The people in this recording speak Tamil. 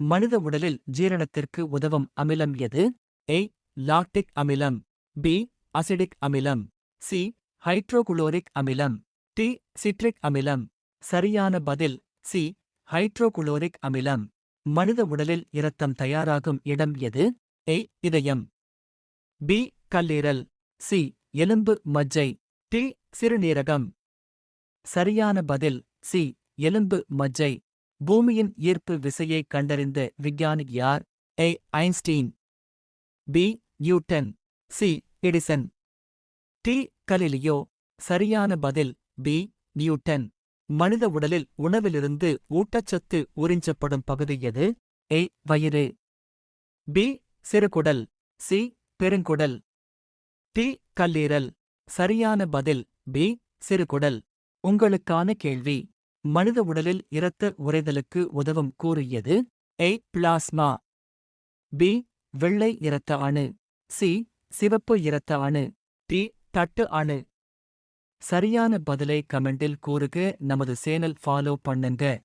மனித உடலில் ஜீரணத்திற்கு உதவும் அமிலம் எது? ஏ லாக்டிக் அமிலம். பி அசிடிக் அமிலம். சி ஹைட்ரோகுளோரிக் அமிலம். டி சிட்ரிக் அமிலம். சரியான பதில். சி ஹைட்ரோகுளோரிக் அமிலம். மனித உடலில் இரத்தம் தயாராகும் இடம் எது? ஏ இதயம். பி கல்லீரல். சி எலும்பு மஜ்ஜை. டி சிறுநீரகம். சரியான பதில். சி எலும்பு மஜ்ஜை. பூமியின் ஈர்ப்பு விசையை கண்டறிந்த விஞ்ஞானி யார்? A. Einstein. B. Newton. C. Edison. D. Galileo. சரியான பதில் பி. நியூட்டன். மனித உடலில் உணவிலிருந்து ஊட்டச்சத்து உறிஞ்சப்படும் பகுதி எது? ஏ. வயிறு. பி. சிறுகுடல். சி. பெருங்குடல். டி. கல்லீரல். சரியான பதில் பி. சிறுகுடல். உங்களுக்கான கேள்வி. மனித உடலில் இரத்த உறைதலுக்கு உதவும் கூறியது ஏ பிளாஸ்மா பி வெள்ளை இரத்த அணு சி சிவப்பு இரத்த அணு டி தட்டு அணு சரியான பதிலை கமெண்டில் கூறுக. நமது சேனல் ஃபாலோ பண்ணுங்க.